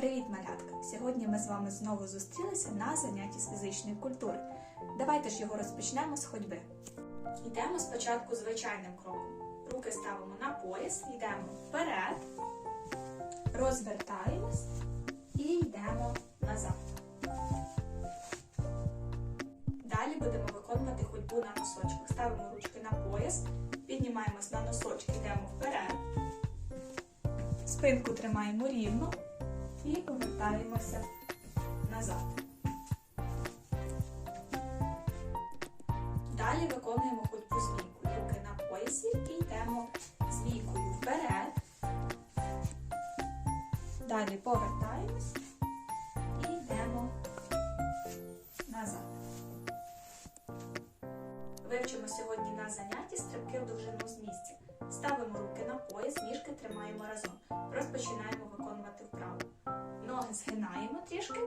Привіт, малятка! Сьогодні ми з вами знову зустрілися на занятті з фізичної культури. Давайте ж його розпочнемо з ходьби. Йдемо спочатку звичайним кроком. Руки ставимо на пояс, йдемо вперед, розвертаємось і йдемо назад. Далі будемо виконувати ходьбу на носочках. Ставимо ручки на пояс, піднімаємось на носочки, йдемо вперед. Спинку тримаємо рівно і повертаємося назад. Далі виконуємо ходьбу змійкою. Руки на поясі і йдемо змійкою вперед. Далі повертаємось і йдемо назад. Вивчимо сьогодні на занятті стрибки в довжину з місця. Ставимо руки на пояс, ніжки тримаємо разом. Розпочинаємо виконувати вправу. Ноги згинаємо трішки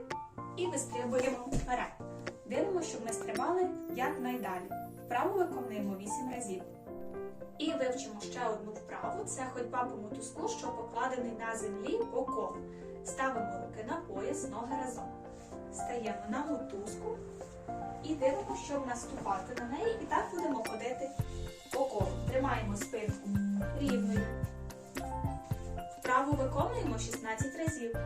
і вистрибуємо вперед. Дивимося, щоб ми стрибали якнайдалі. Вправу виконуємо 8 разів. І вивчимо ще одну вправу. Це ходьба по мотузку, що покладений на землі по. Ставимо руки на пояс, ноги разом. Стаємо на мотузку і дивимося, щоб наступати на неї. І так будемо ходити по колу. Тримаємо спинку рівною. Вправу виконуємо 16 разів.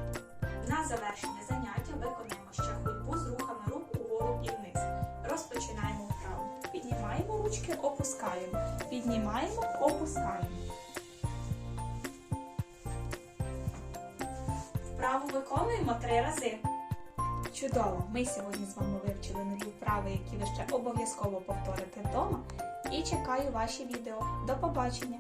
Завершення заняття виконаємо ще ходьбу з рухами рук угору і вниз. Розпочинаємо вправу. Піднімаємо ручки, опускаємо. Піднімаємо, опускаємо. Вправу виконуємо три рази. Чудово! Ми сьогодні з вами вивчили нові вправи, які ви ще обов'язково повторите вдома. І чекаю ваші відео. До побачення!